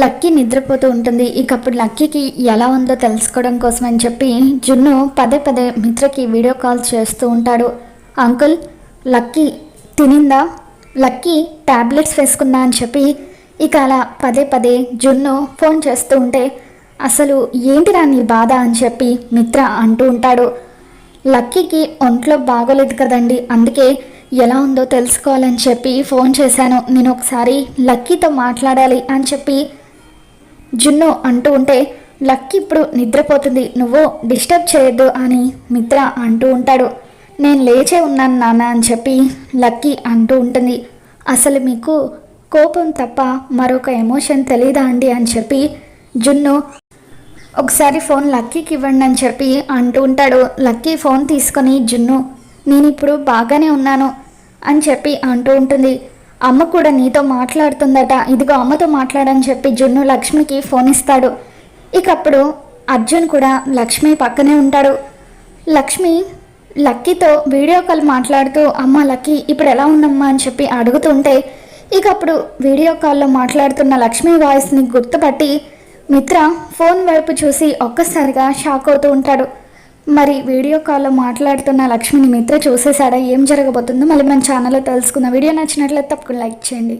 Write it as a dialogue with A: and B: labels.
A: Lucky నిద్రపోతూ ఉంటుంది. ఇక అప్పుడు లక్కీకి ఎలా ఉందో తెలుసుకోవడం కోసం అని చెప్పి జున్ను పదే పదే మిత్రకి వీడియో కాల్ చేస్తూ ఉంటాడు. అంకుల్ లక్కీ తినిందా? లక్కీ ట్యాబ్లెట్స్ వేసుకుందా అని చెప్పి ఇక అలా పదే పదే జున్ను ఫోన్ చేస్తూ ఉంటే అసలు ఏంటిరా నీ బాధ అని చెప్పి మిత్ర అంటూ ఉంటాడు. లక్కీకి ఒంట్లో బాగోలేదు కదండి. అందుకే ఎలా ఉందో తెలుసుకోవాలని చెప్పి ఫోన్ చేశాను. నేను ఒకసారి లక్కీతో మాట్లాడాలి అని చెప్పి జున్ను అంటూ ఉంటే లక్కీ ఇప్పుడు నిద్రపోతుంది. నువ్వు డిస్టర్బ్ చేయొద్దు అని మిత్ర అంటూ ఉంటాడు. నేను లేచే ఉన్నాను నాన్న అని చెప్పి లక్కీ అంటూ ఉంటుంది. అసలు మీకు కోపం తప్ప మరొక ఎమోషన్ తెలీదా అండి అని చెప్పి జున్ను ఒకసారి ఫోన్ లక్కీకి ఇవ్వండి అని చెప్పి అంటూ ఉంటాడు. లక్కీ ఫోన్ తీసుకొని జున్ను నేను ఇప్పుడు బాగానే ఉన్నాను అని చెప్పి అంటూ ఉంటుంది. అమ్మ కూడా నీతో మాట్లాడుతుందట. ఇదిగో అమ్మతో మాట్లాడని చెప్పి జున్ను లక్ష్మికి ఫోన్ ఇస్తాడు. ఇక అప్పుడు అర్జున్ కూడా లక్ష్మి పక్కనే ఉంటాడు. లక్ష్మి లక్కీతో వీడియో కాల్ మాట్లాడుతూ అమ్మ లక్కీ ఇప్పుడు ఎలా ఉందమ్మా అని చెప్పి అడుగుతుంటే ఇక అప్పుడు వీడియో కాల్లో మాట్లాడుతున్న లక్ష్మి వాయిస్ని గుర్తుపట్టి మిత్ర ఫోన్ వైపు చూసి ఒక్కసారిగా షాక్ అవుతూ ఉంటాడు. మరి వీడియో కాల్లో మాట్లాడుతున్న లక్ష్మిని మిత్ర చూసేసాడా ఏం జరగబోతుందో మళ్ళీ మన ఛానల్లో తెలుసుకుందాం. వీడియో నచ్చినట్లయితే తప్పకుండా లైక్ చేయండి.